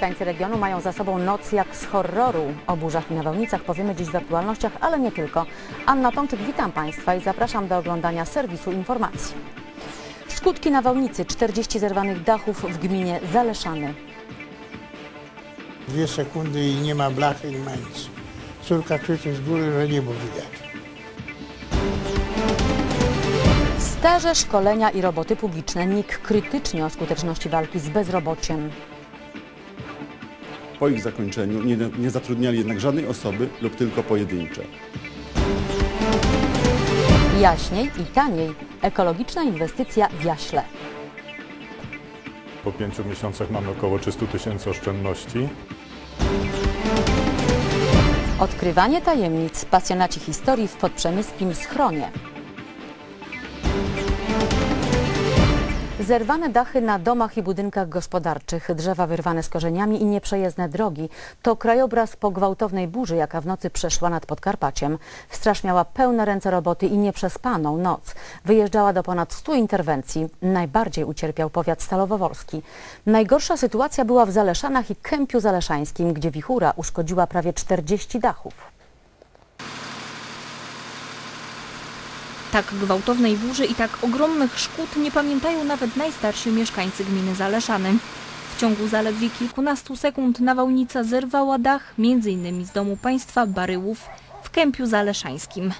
Mieszkańcy regionu mają za sobą noc jak z horroru. O burzach i nawałnicach powiemy dziś w aktualnościach, ale nie tylko. Anna Tomczyk, witam Państwa i zapraszam do oglądania serwisu informacji. Skutki nawałnicy 40 zerwanych dachów w gminie Zaleszany. Dwie sekundy i nie ma blachy, nie ma nic. Córka krzyczy z góry, że niebo widać. Staże, szkolenia i roboty publiczne. NIK krytycznie o skuteczności walki z bezrobociem. Po ich zakończeniu nie, nie zatrudniali jednak żadnej osoby lub tylko pojedyncze. Jaśniej i taniej. Ekologiczna inwestycja w Jaśle. Po pięciu miesiącach mamy około 300 tysięcy oszczędności. Odkrywanie tajemnic. Pasjonaci historii w podprzemyskim schronie. Zerwane dachy na domach i budynkach gospodarczych, drzewa wyrwane z korzeniami i nieprzejezdne drogi to krajobraz po gwałtownej burzy, jaka w nocy przeszła nad Podkarpaciem. Straż miała pełne ręce roboty i nieprzespaną noc. Wyjeżdżała do ponad 100 interwencji. Najbardziej ucierpiał powiat stalowoworski. Najgorsza sytuacja była w Zaleszanach i Kępiu Zaleszańskim, gdzie wichura uszkodziła prawie 40 dachów. Tak gwałtownej burzy i tak ogromnych szkód nie pamiętają nawet najstarsi mieszkańcy gminy Zaleszany. W ciągu zaledwie kilkunastu sekund nawałnica zerwała dach, m.in. z domu państwa Baryłów w Kępiu Zaleszańskim.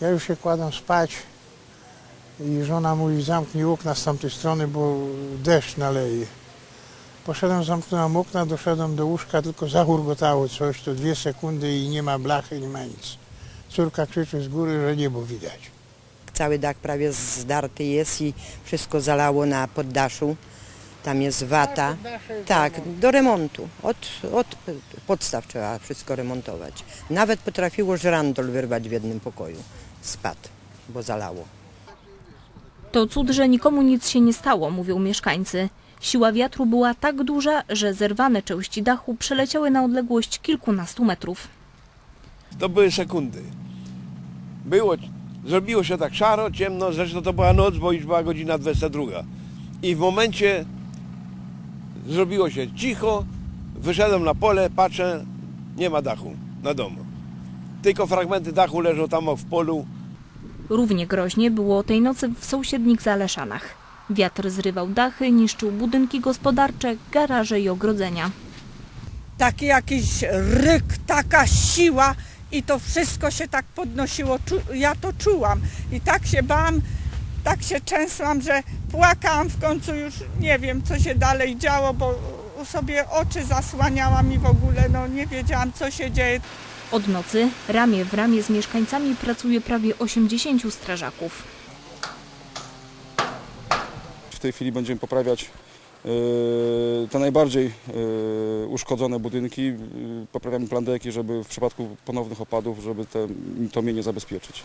Ja już się kładam spać i żona mówi zamknij okna z tamtej strony, bo deszcz naleje. Poszedłem, zamknąłem okna, doszedłem do łóżka, tylko zahurgotało coś, to dwie sekundy i nie ma blachy, nie ma nic. Córka krzyczy z góry, że niebo widać. Cały dach prawie zdarty jest i wszystko zalało na poddaszu. Tam jest wata. Tak, do remontu. Od, od podstaw trzeba wszystko remontować. Nawet potrafiło żrandol wyrwać w jednym pokoju. Spadł, bo zalało. To cud, że nikomu nic się nie stało, mówią mieszkańcy. Siła wiatru była tak duża, że zerwane części dachu przeleciały na odległość kilkunastu metrów. to były sekundy. Było, zrobiło się tak szaro, ciemno, zresztą to była noc, bo już była godzina 22. I w momencie zrobiło się cicho, wyszedłem na pole, patrzę, nie ma dachu na domu. Tylko fragmenty dachu leżą tam w polu. Równie groźnie było tej nocy w sąsiednich Zaleszanach. Wiatr zrywał dachy, niszczył budynki gospodarcze, garaże i ogrodzenia. taki jakiś ryk, taka siła i to wszystko się tak podnosiło. Ja to czułam i tak się bałam, tak się trzęsłam, że płakałam w końcu już nie wiem co się dalej działo, bo sobie oczy zasłaniałam i w ogóle no nie wiedziałam co się dzieje. Od nocy ramię w ramię z mieszkańcami pracuje prawie 80 strażaków. W tej chwili będziemy poprawiać te najbardziej e, uszkodzone budynki. E, Poprawiamy plandeki, żeby w przypadku ponownych opadów, żeby te, to mienie zabezpieczyć.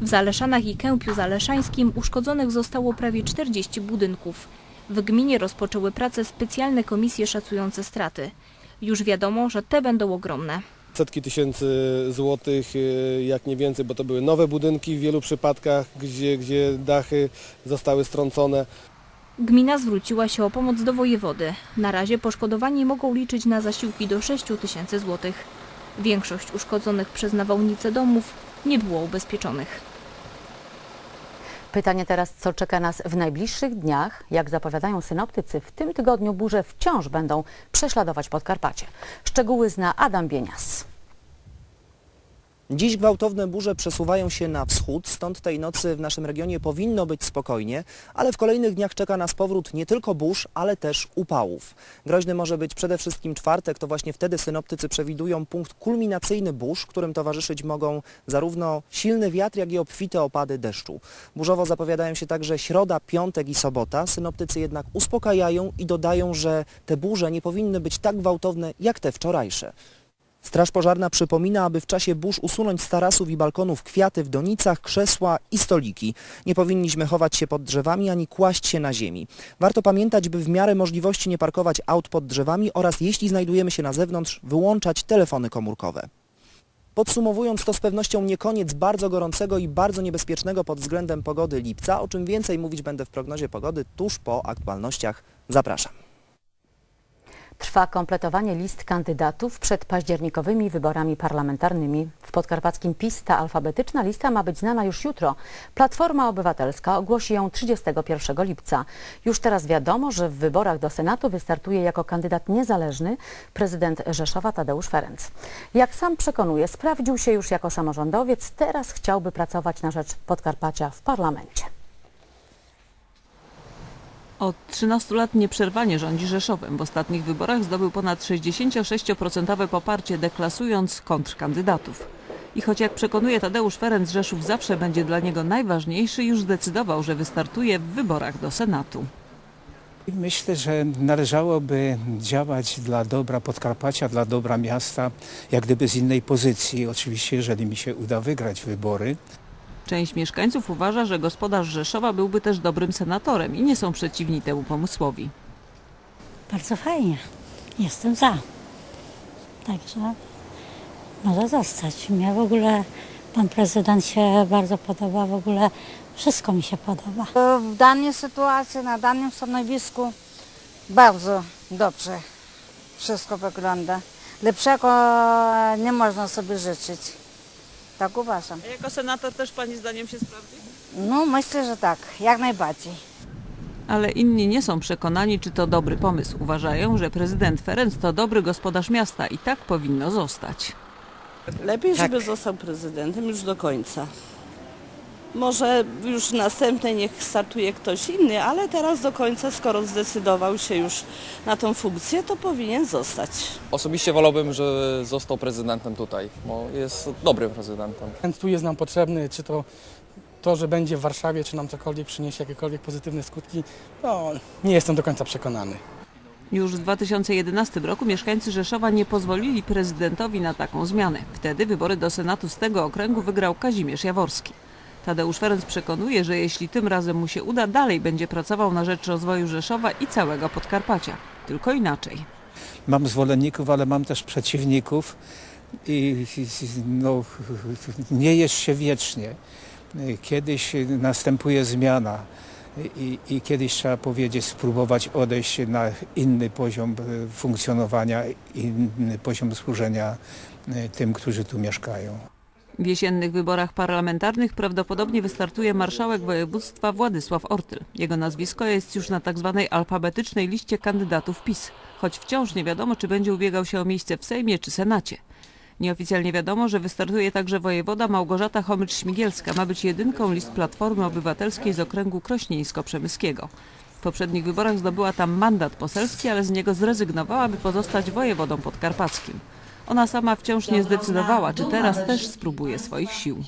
W Zaleszanach i Kępiu Zaleszańskim uszkodzonych zostało prawie 40 budynków. W gminie rozpoczęły pracę specjalne komisje szacujące straty. Już wiadomo, że te będą ogromne. setki tysięcy złotych, jak nie więcej, bo to były nowe budynki w wielu przypadkach, gdzie, gdzie dachy zostały strącone. Gmina zwróciła się o pomoc do wojewody. Na razie poszkodowani mogą liczyć na zasiłki do 6 tysięcy złotych. Większość uszkodzonych przez nawałnice domów nie było ubezpieczonych. Pytanie teraz, co czeka nas w najbliższych dniach? Jak zapowiadają synoptycy, w tym tygodniu burze wciąż będą prześladować Podkarpacie. Szczegóły zna Adam Bienias. Dziś gwałtowne burze przesuwają się na wschód, stąd tej nocy w naszym regionie powinno być spokojnie, ale w kolejnych dniach czeka nas powrót nie tylko burz, ale też upałów. Groźny może być przede wszystkim czwartek, to właśnie wtedy synoptycy przewidują punkt kulminacyjny burz, którym towarzyszyć mogą zarówno silny wiatr, jak i obfite opady deszczu. Burzowo zapowiadają się także środa, piątek i sobota. Synoptycy jednak uspokajają i dodają, że te burze nie powinny być tak gwałtowne jak te wczorajsze. Straż pożarna przypomina, aby w czasie burz usunąć z tarasów i balkonów kwiaty w donicach, krzesła i stoliki. Nie powinniśmy chować się pod drzewami ani kłaść się na ziemi. Warto pamiętać, by w miarę możliwości nie parkować aut pod drzewami oraz jeśli znajdujemy się na zewnątrz, wyłączać telefony komórkowe. Podsumowując, to z pewnością nie koniec bardzo gorącego i bardzo niebezpiecznego pod względem pogody lipca. O czym więcej mówić będę w prognozie pogody tuż po aktualnościach. Zapraszam. Trwa kompletowanie list kandydatów przed październikowymi wyborami parlamentarnymi. W podkarpackim PiS ta alfabetyczna lista ma być znana już jutro. Platforma Obywatelska ogłosi ją 31 lipca. Już teraz wiadomo, że w wyborach do Senatu wystartuje jako kandydat niezależny prezydent Rzeszowa Tadeusz Ferenc. Jak sam przekonuje, sprawdził się już jako samorządowiec, teraz chciałby pracować na rzecz Podkarpacia w parlamencie. Od 13 lat nieprzerwanie rządzi Rzeszowem. W ostatnich wyborach zdobył ponad 66% poparcie, deklasując kontrkandydatów. I choć jak przekonuje Tadeusz Ferenc, Rzeszów zawsze będzie dla niego najważniejszy, już zdecydował, że wystartuje w wyborach do Senatu. Myślę, że należałoby działać dla dobra Podkarpacia, dla dobra miasta, jak gdyby z innej pozycji. Oczywiście, jeżeli mi się uda wygrać wybory, Część mieszkańców uważa, że gospodarz Rzeszowa byłby też dobrym senatorem i nie są przeciwni temu pomysłowi. Bardzo fajnie. Jestem za. Także może zostać. Mnie w ogóle pan prezydent się bardzo podoba, w ogóle wszystko mi się podoba. W danej sytuacji, na danym stanowisku bardzo dobrze wszystko wygląda. Lepszego nie można sobie życzyć. Tak uważam. A jako senator też Pani zdaniem się sprawdzi? No myślę, że tak, jak najbardziej. Ale inni nie są przekonani, czy to dobry pomysł. Uważają, że prezydent Ferenc to dobry gospodarz miasta i tak powinno zostać. Lepiej, Tak. żeby został prezydentem już do końca. Może już następny niech startuje ktoś inny, ale teraz do końca, skoro zdecydował się już na tą funkcję, to powinien zostać. Osobiście wolałbym, że został prezydentem tutaj, bo jest dobrym prezydentem. tu jest nam potrzebny, czy to to, że będzie w Warszawie, czy nam cokolwiek przyniesie jakiekolwiek pozytywne skutki, no nie jestem do końca przekonany. Już w 2011 roku mieszkańcy Rzeszowa nie pozwolili prezydentowi na taką zmianę. Wtedy wybory do Senatu z tego okręgu wygrał Kazimierz Jaworski. Tadeusz Ferenc przekonuje, że jeśli tym razem mu się uda, dalej będzie pracował na rzecz rozwoju Rzeszowa i całego Podkarpacia. Tylko inaczej. Mam zwolenników, ale mam też przeciwników i no, nie jest się wiecznie. Kiedyś następuje zmiana i, i kiedyś trzeba powiedzieć, spróbować odejść na inny poziom funkcjonowania, inny poziom służenia tym, którzy tu mieszkają. W jesiennych wyborach parlamentarnych prawdopodobnie wystartuje marszałek województwa Władysław Ortyl. Jego nazwisko jest już na tzw. alfabetycznej liście kandydatów PiS, choć wciąż nie wiadomo, czy będzie ubiegał się o miejsce w Sejmie czy Senacie. Nieoficjalnie wiadomo, że wystartuje także wojewoda Małgorzata Chomycz-Śmigielska. Ma być jedynką list Platformy Obywatelskiej z okręgu krośnieńsko-przemyskiego. W poprzednich wyborach zdobyła tam mandat poselski, ale z niego zrezygnowała, by pozostać wojewodą podkarpackim. Ona sama wciąż nie zdecydowała, czy teraz też spróbuje swoich sił.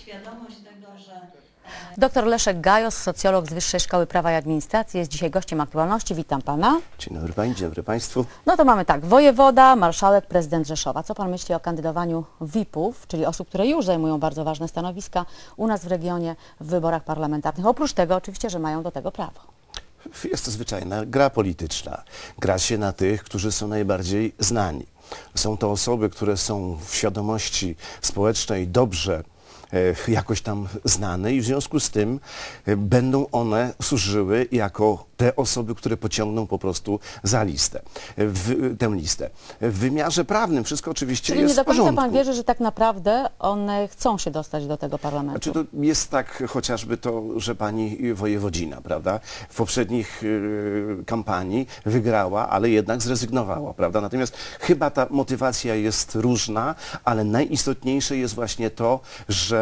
Dr Leszek Gajos, socjolog z Wyższej Szkoły Prawa i Administracji, jest dzisiaj gościem aktualności. Witam pana. Dzień dobry Pani, dzień dobry Państwu. No to mamy tak, wojewoda, marszałek, prezydent Rzeszowa. Co pan myśli o kandydowaniu VIP-ów, czyli osób, które już zajmują bardzo ważne stanowiska u nas w regionie w wyborach parlamentarnych? Oprócz tego oczywiście, że mają do tego prawo. Jest to zwyczajna gra polityczna. Gra się na tych, którzy są najbardziej znani. Są to osoby, które są w świadomości społecznej dobrze jakoś tam znane i w związku z tym e, będą one służyły jako te osoby, które pociągną po prostu za listę, w, tę listę. W wymiarze prawnym wszystko oczywiście Czyli jest nie do końca pan wierzy, że tak naprawdę one chcą się dostać do tego parlamentu. Znaczy to jest tak chociażby to, że pani wojewodzina, prawda, w poprzednich y, kampanii wygrała, ale jednak zrezygnowała, prawda. Natomiast chyba ta motywacja jest różna, ale najistotniejsze jest właśnie to, że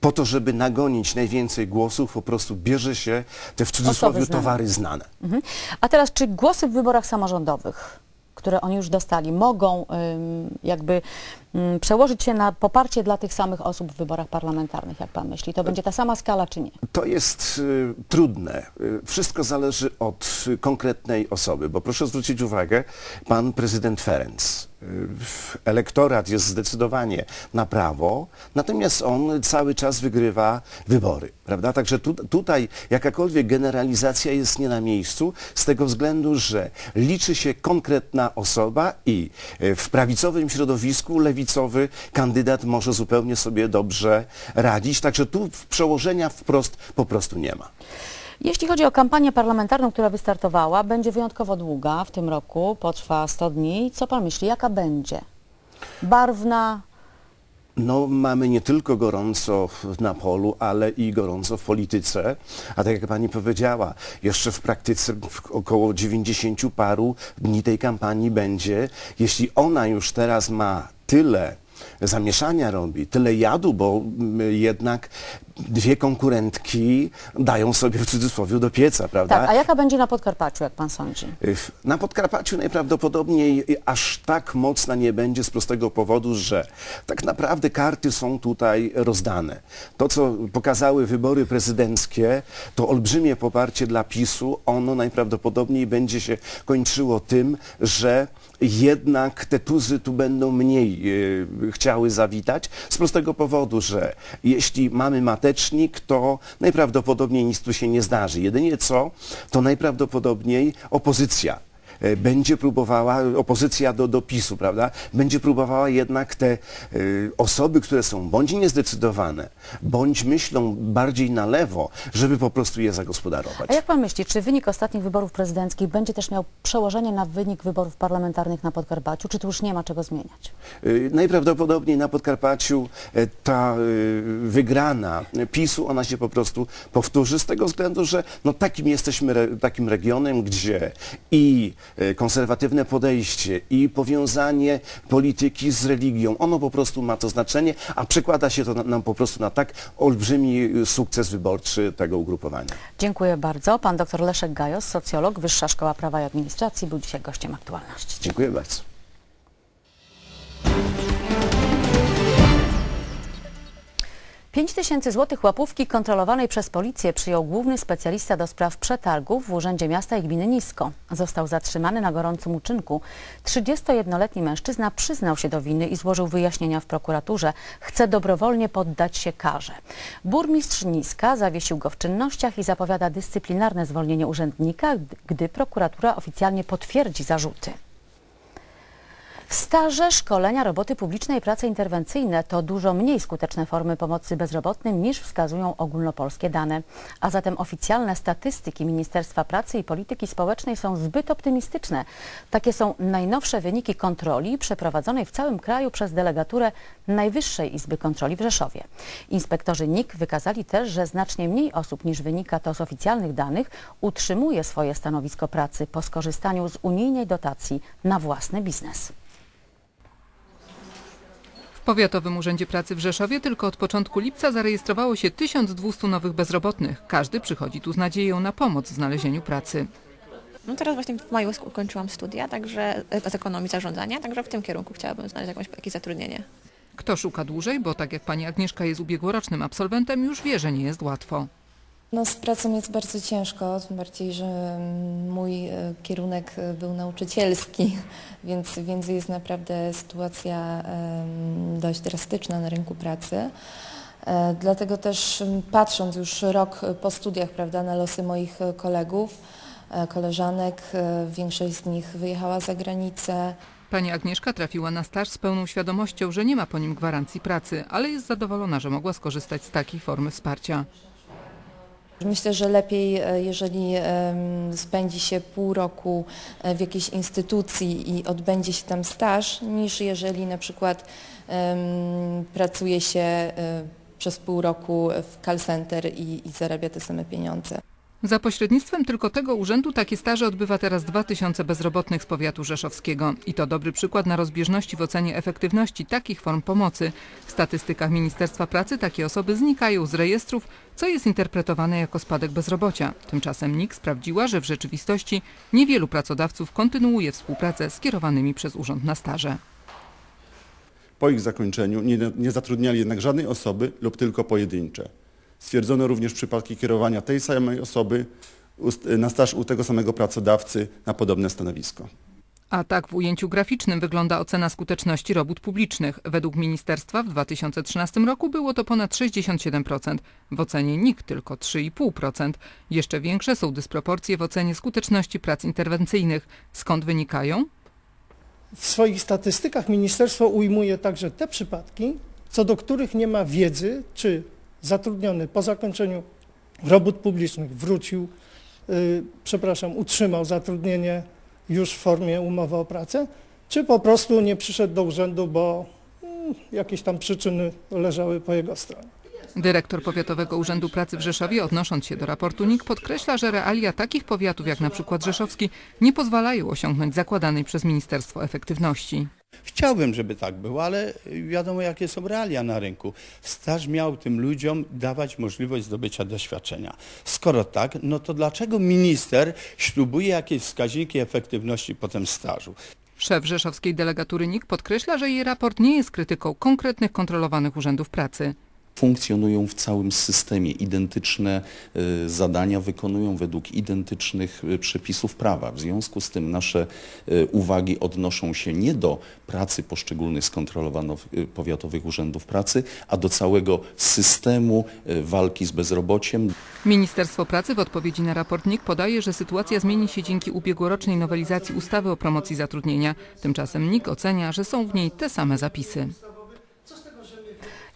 po to, żeby nagonić najwięcej głosów, po prostu bierze się te w cudzysłowie znane. towary znane. Mhm. A teraz, czy głosy w wyborach samorządowych, które oni już dostali, mogą ym, jakby przełożyć się na poparcie dla tych samych osób w wyborach parlamentarnych, jak pan myśli? To będzie ta sama skala, czy nie? To jest y, trudne. Y, Wszystko zależy od y, konkretnej osoby, bo proszę zwrócić uwagę, pan prezydent Ferenc. y, Elektorat jest zdecydowanie na prawo, natomiast on cały czas wygrywa wybory, prawda? Także tu, tutaj jakakolwiek generalizacja jest nie na miejscu z tego względu, że liczy się konkretna osoba i w prawicowym środowisku lewicowy kandydat może zupełnie sobie dobrze radzić, także tu przełożenia wprost po prostu nie ma. Jeśli chodzi o kampanię parlamentarną, która wystartowała, będzie wyjątkowo długa w tym roku, potrwa 100 dni. Co pan myśli, jaka będzie? Barwna, No, mamy nie tylko gorąco na polu, ale i gorąco w polityce. A tak jak pani powiedziała, jeszcze w praktyce około 90 paru dni tej kampanii będzie. Jeśli ona już teraz ma tyle zamieszania robi, tyle jadu, bo mm, jednak dwie konkurentki dają sobie w cudzysłowie do pieca, prawda? tak, a jaka będzie na Podkarpaciu, jak pan sądzi? Na Podkarpaciu najprawdopodobniej aż tak mocna nie będzie z prostego powodu, że tak naprawdę karty są tutaj rozdane. To, co pokazały wybory prezydenckie, to olbrzymie poparcie dla PiSu. Ono najprawdopodobniej będzie się kończyło tym, że jednak te tuzy tu będą mniej e, chciały zawitać z prostego powodu, że jeśli mamy matecznik, to najprawdopodobniej nic tu się nie zdarzy. Jedynie co, to najprawdopodobniej opozycja będzie próbowała, opozycja do, do PiSu, prawda, będzie próbowała jednak te e, osoby, które są bądź niezdecydowane, bądź myślą bardziej na lewo, żeby po prostu je zagospodarować. A jak pan myśli, czy wynik ostatnich wyborów prezydenckich będzie też miał przełożenie na wynik wyborów parlamentarnych na Podkarpaciu, czy tu już nie ma czego zmieniać? Y, Najprawdopodobniej na Podkarpaciu e, ta wygrana PiSu, ona się po prostu powtórzy z tego względu, że no takim jesteśmy re, takim regionem, gdzie i e, konserwatywne podejście, i powiązanie polityki z religią, ono po prostu ma to znaczenie, a przekłada się to na, nam po prostu na tak olbrzymi y, sukces wyborczy tego ugrupowania. Dziękuję bardzo. Pan dr Leszek Gajos, socjolog, Wyższa Szkoła Prawa i Administracji, był dzisiaj gościem aktualności. Dziękuję bardzo. 5 tysięcy złotych łapówki kontrolowanej przez policję przyjął główny specjalista do spraw przetargów w Urzędzie Miasta i Gminy Nisko. Został zatrzymany na gorącym uczynku. 31-letni mężczyzna przyznał się do winy i złożył wyjaśnienia w prokuraturze. Chce dobrowolnie poddać się karze. Burmistrz Niska zawiesił go w czynnościach i zapowiada dyscyplinarne zwolnienie urzędnika, gdy prokuratura oficjalnie potwierdzi zarzuty. Staże, szkolenia, roboty publiczne i prace interwencyjne to dużo mniej skuteczne formy pomocy bezrobotnym niż wskazują ogólnopolskie dane. A zatem oficjalne statystyki Ministerstwa Pracy i Polityki Społecznej są zbyt optymistyczne. Takie są najnowsze wyniki kontroli przeprowadzonej w całym kraju przez delegaturę Najwyższej Izby Kontroli w Rzeszowie. Inspektorzy NIK wykazali też, że znacznie mniej osób niż wynika to z oficjalnych danych utrzymuje swoje stanowisko pracy po skorzystaniu z unijnej dotacji na własny biznes. W Powiatowym Urzędzie Pracy w Rzeszowie tylko od początku lipca zarejestrowało się 1200 nowych bezrobotnych. Każdy przychodzi tu z nadzieją na pomoc w znalezieniu pracy. No teraz właśnie w maju ukończyłam studia, także e, z ekonomii zarządzania, także w tym kierunku chciałabym znaleźć jakąś, jakieś zatrudnienie. Kto szuka dłużej, bo tak jak pani Agnieszka jest ubiegłorocznym absolwentem, już wie, że nie jest łatwo. No z pracą jest bardzo ciężko, tym bardziej, że mm, mój e, kierunek e, był nauczycielski, więc, więc jest naprawdę sytuacja dość drastyczna na rynku pracy. E, Dlatego też patrząc już rok po studiach prawda, na losy moich kolegów, koleżanek, większość z nich wyjechała za granicę, Pani Agnieszka trafiła na staż z pełną świadomością, że nie ma po nim gwarancji pracy, ale jest zadowolona, że mogła skorzystać z takiej formy wsparcia. Myślę, że lepiej, e, jeżeli spędzi się pół roku e, w jakiejś instytucji i odbędzie się tam staż, niż jeżeli na przykład pracuje się e, przez pół roku w call center i, i zarabia te same pieniądze. Za pośrednictwem tylko tego urzędu takie staże odbywa teraz 2000 bezrobotnych z powiatu rzeszowskiego. I to dobry przykład na rozbieżności w ocenie efektywności takich form pomocy. W statystykach Ministerstwa Pracy takie osoby znikają z rejestrów, co jest interpretowane jako spadek bezrobocia. Tymczasem NIK sprawdziła, że w rzeczywistości niewielu pracodawców kontynuuje współpracę z kierowanymi przez urząd na staże. Po ich zakończeniu nie, nie zatrudniali jednak żadnej osoby lub tylko pojedyncze. Stwierdzono również przypadki kierowania tej samej osoby na staż u tego samego pracodawcy na podobne stanowisko. A tak w ujęciu graficznym wygląda ocena skuteczności robót publicznych. Według ministerstwa w 2013 roku było to ponad 67%, w ocenie NIK tylko 3,5%. Jeszcze większe są dysproporcje w ocenie skuteczności prac interwencyjnych. Skąd wynikają? W swoich statystykach ministerstwo ujmuje także te przypadki, co do których nie ma wiedzy, czy zatrudniony po zakończeniu robót publicznych wrócił, y, przepraszam, utrzymał zatrudnienie już w formie umowy o pracę, czy po prostu nie przyszedł do urzędu, bo mm, jakieś tam przyczyny leżały po jego stronie. Dyrektor Powiatowego Urzędu Pracy w Rzeszowie, odnosząc się do raportu NIK, podkreśla, że realia takich powiatów jak na przykład rzeszowski nie pozwalają osiągnąć zakładanej przez Ministerstwo Efektywności. Chciałbym, żeby tak było, ale wiadomo jakie są realia na rynku. Staż miał tym ludziom dawać możliwość zdobycia doświadczenia. Skoro tak, no to dlaczego minister ślubuje jakieś wskaźniki efektywności potem stażu? Szef rzeszowskiej delegatury NIK podkreśla, że jej raport nie jest krytyką konkretnych kontrolowanych urzędów pracy. Funkcjonują w całym systemie. Identyczne y, zadania wykonują według identycznych y, przepisów prawa. W związku z tym nasze y, uwagi odnoszą się nie do pracy poszczególnych skontrolowanych powiatowych urzędów pracy, a do całego systemu walki z bezrobociem. Ministerstwo Pracy w odpowiedzi na raport NIK podaje, że sytuacja zmieni się dzięki ubiegłorocznej nowelizacji ustawy o promocji zatrudnienia. Tymczasem NIK ocenia, że są w niej te same zapisy.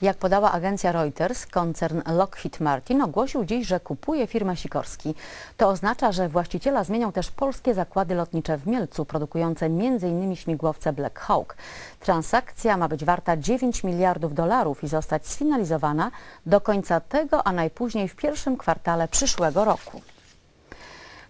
Jak podała agencja Reuters, koncern Lockheed Martin ogłosił dziś, że kupuje firmę Sikorski. To oznacza, że właściciela zmienią też polskie zakłady lotnicze w Mielcu, produkujące m.in. śmigłowce Black Hawk. Transakcja ma być warta 9 miliardów dolarów i zostać sfinalizowana do końca tego, a najpóźniej w pierwszym kwartale przyszłego roku.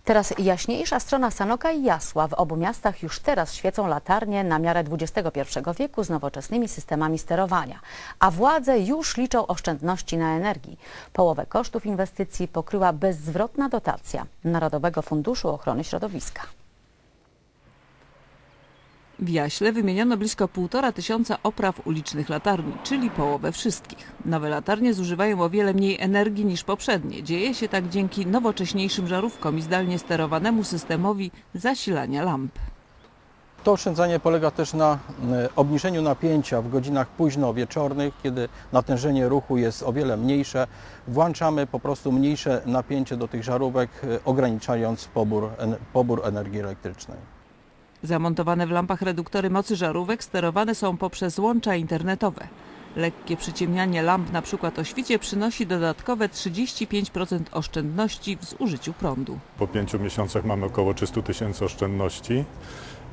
Teraz jaśniejsza strona Sanoka i Jasła. W obu miastach już teraz świecą latarnie na miarę XXI wieku z nowoczesnymi systemami sterowania. A władze już liczą oszczędności na energii. Połowę kosztów inwestycji pokryła bezzwrotna dotacja Narodowego Funduszu Ochrony Środowiska. W Jaśle wymieniono blisko półtora tysiąca opraw ulicznych latarni, czyli połowę wszystkich. Nowe latarnie zużywają o wiele mniej energii niż poprzednie. Dzieje się tak dzięki nowocześniejszym żarówkom i zdalnie sterowanemu systemowi zasilania lamp. To oszczędzanie polega też na e, obniżeniu napięcia w godzinach późno wieczornych, kiedy natężenie ruchu jest o wiele mniejsze. Włączamy po prostu mniejsze napięcie do tych żarówek, e, ograniczając pobór, pobór energii elektrycznej. Zamontowane w lampach reduktory mocy żarówek sterowane są poprzez łącza internetowe. Lekkie przyciemnianie lamp na przykład o świcie przynosi dodatkowe 35% oszczędności w zużyciu prądu. Po pięciu miesiącach mamy około 300 tysięcy oszczędności.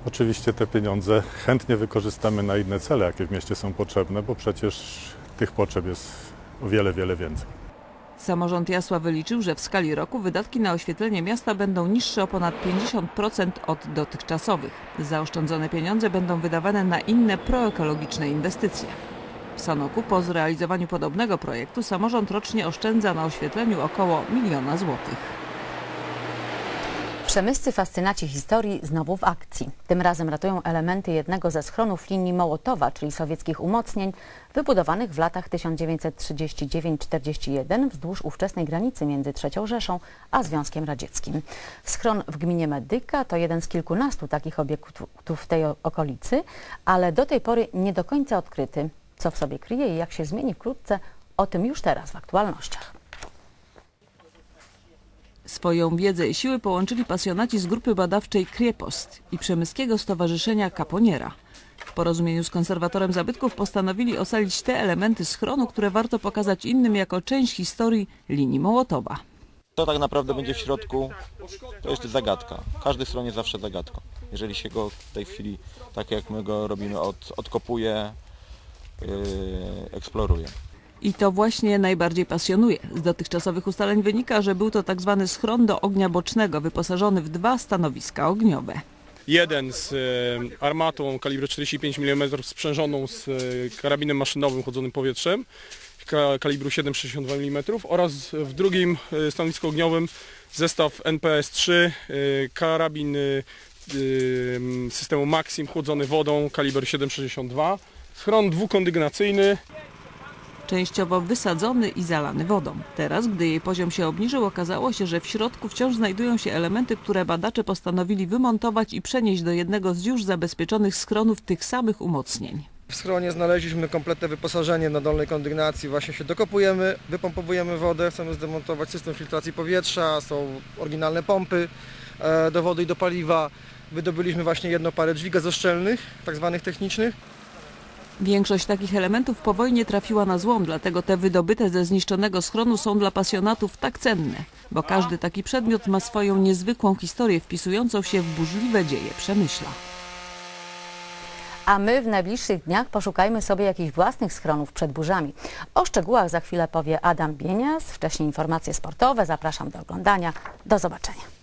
Oczywiście te pieniądze chętnie wykorzystamy na inne cele, jakie w mieście są potrzebne, bo przecież tych potrzeb jest o wiele, wiele więcej. Samorząd Jasła wyliczył, że w skali roku wydatki na oświetlenie miasta będą niższe o ponad 50% od dotychczasowych. Zaoszczędzone pieniądze będą wydawane na inne proekologiczne inwestycje. W Sanoku po zrealizowaniu podobnego projektu samorząd rocznie oszczędza na oświetleniu około miliona złotych. Przemyscy fascynaci historii znowu w akcji. Tym razem ratują elementy jednego ze schronów linii Mołotowa, czyli sowieckich umocnień, wybudowanych w latach 1939-41 wzdłuż ówczesnej granicy między III Rzeszą a Związkiem Radzieckim. Schron w gminie Medyka to jeden z kilkunastu takich obiektów w tej okolicy, ale do tej pory nie do końca odkryty. Co w sobie kryje i jak się zmieni wkrótce, o tym już teraz w aktualnościach. Swoją wiedzę i siły połączyli pasjonaci z grupy badawczej Kriepost i Przemyskiego Stowarzyszenia Kaponiera. W porozumieniu z konserwatorem zabytków postanowili ocalić te elementy schronu, które warto pokazać innym jako część historii linii Mołotowa. To tak naprawdę będzie w środku, to jest zagadka. Każdy stron jest zawsze zagadką. Jeżeli się go w tej chwili, tak jak my go robimy, od, odkopuje, yy, eksploruje. I to właśnie najbardziej pasjonuje. Z dotychczasowych ustaleń wynika, że był to tak zwany schron do ognia bocznego, wyposażony w dwa stanowiska ogniowe. Jeden z e, armatą kalibru 45 mm sprzężoną z e, karabinem maszynowym chodzonym powietrzem ka, kalibru 7,62 mm oraz w drugim e, stanowisku ogniowym zestaw NPS-3, e, karabin systemu Maxim chłodzony wodą kaliber 7,62. Schron dwukondygnacyjny, Częściowo wysadzony i zalany wodą. Teraz, gdy jej poziom się obniżył, okazało się, że w środku wciąż znajdują się elementy, które badacze postanowili wymontować i przenieść do jednego z już zabezpieczonych schronów tych samych umocnień. W schronie znaleźliśmy kompletne wyposażenie na dolnej kondygnacji, właśnie się dokopujemy, wypompowujemy wodę, chcemy zdemontować system filtracji powietrza, są oryginalne pompy e, do wody i do paliwa. Wydobyliśmy właśnie jedną parę dźwigazeszczelnych, tak zwanych technicznych. Większość takich elementów po wojnie trafiła na złom, dlatego te wydobyte ze zniszczonego schronu są dla pasjonatów tak cenne, bo każdy taki przedmiot ma swoją niezwykłą historię wpisującą się w burzliwe dzieje Przemyśla. A my w najbliższych dniach poszukajmy sobie jakichś własnych schronów przed burzami. O szczegółach za chwilę powie Adam Bienias. Wcześniej informacje sportowe. Zapraszam do oglądania. Do zobaczenia.